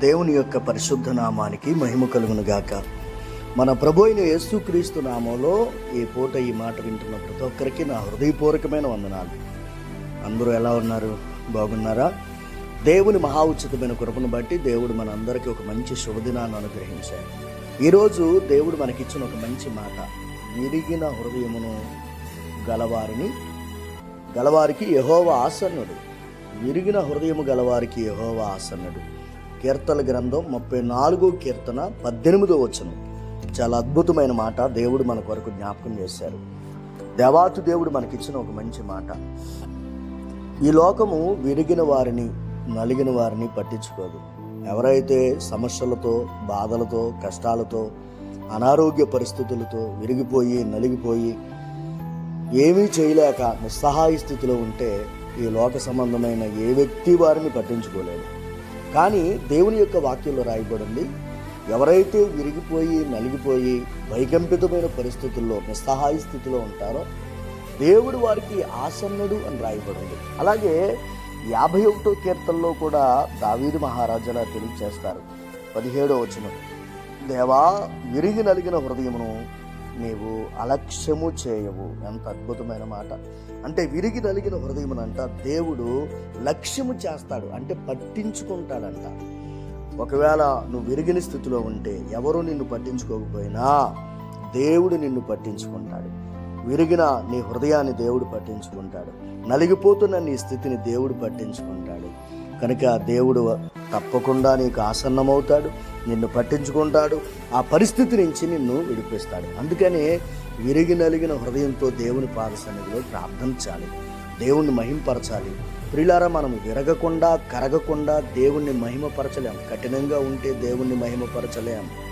దేవుని యొక్క పరిశుద్ధ నామానికి మహిమ కలుగును గాక మన ప్రభు అయిన యేసుక్రీస్తు నామంలో ఈ పూట ఈ మాట వింటున్న ప్రతి ఒక్కరికి నా హృదయపూర్వకమైన వందనాలు. అందరూ ఎలా ఉన్నారు? బాగున్నారా? దేవుని మహా ఉచితమైన కృపను బట్టి దేవుడు మనందరికీ ఒక మంచి శుభదినాన్ని అనుగ్రహించాడు. ఈరోజు దేవుడు మనకిచ్చిన ఒక మంచి మాట విరిగిన హృదయమును గలవారిని గలవారికి యహోవ ఆసన్నుడు. విరిగిన హృదయము గలవారికి యహోవ ఆసన్నుడు. కీర్తన గ్రంథం ముప్పై నాలుగో కీర్తన పద్దెనిమిదో వచ్చను చాలా అద్భుతమైన మాట దేవుడు మన కొరకు జ్ఞాపకం చేశారు. దేవాతు దేవుడు మనకిచ్చిన ఒక మంచి మాట. ఈ లోకము విరిగిన వారిని నలిగిన వారిని పట్టించుకోదు. ఎవరైతే సమస్యలతో బాధలతో కష్టాలతో అనారోగ్య పరిస్థితులతో విరిగిపోయి నలిగిపోయి ఏమీ చేయలేక నిస్సహాయ స్థితిలో ఉంటే ఈ లోక సంబంధమైన ఏ వ్యక్తి వారిని పట్టించుకోలేదు. కానీ దేవుని యొక్క వాక్యంలో రాయబడింది ఎవరైతే విరిగిపోయి నలిగిపోయి వైకంపితమైన పరిస్థితుల్లో నిస్సహాయ స్థితిలో ఉంటారో దేవుడు వారికి ఆసన్నుడు అని రాయబడింది. అలాగే యాభై ఒకటో కీర్తనలో కూడా దావీదు మహారాజులా తెలియచేస్తారు. పదిహేడో వచనం దేవా విరిగి నలిగిన హృదయమును నీవు అలక్ష్యము చేయవు. ఎంత అద్భుతమైన మాట. అంటే విరిగి నలిగిన హృదయమునంట దేవుడు లక్ష్యము చేస్తాడు. అంటే పట్టించుకుంటాడంట. ఒకవేళ నువ్వు విరిగిన స్థితిలో ఉంటే ఎవరు నిన్ను పట్టించుకోకపోయినా దేవుడు నిన్ను పట్టించుకుంటాడు. విరిగిన నీ హృదయాన్ని దేవుడు పట్టించుకుంటాడు. నలిగిపోతున్న నీ స్థితిని దేవుడు పట్టించుకుంటాడు. కనుక దేవుడు తప్పకుండా నీకు ఆసన్నమవుతాడు. నిన్ను పట్టించుకుంటాడు. ఆ పరిస్థితి నుంచి నిన్ను విడిపిస్తాడు. అందుకనే విరిగి నలిగిన హృదయంతో దేవుని పాదసన్నిధిలో ప్రార్థించాలి దేవుణ్ణి మహింపరచాలి. ప్రిలారా మనం విరగకుండా కరగకుండా దేవుణ్ణి మహిమపరచలేం. కఠినంగా ఉంటే దేవుణ్ణి మహిమపరచలేం.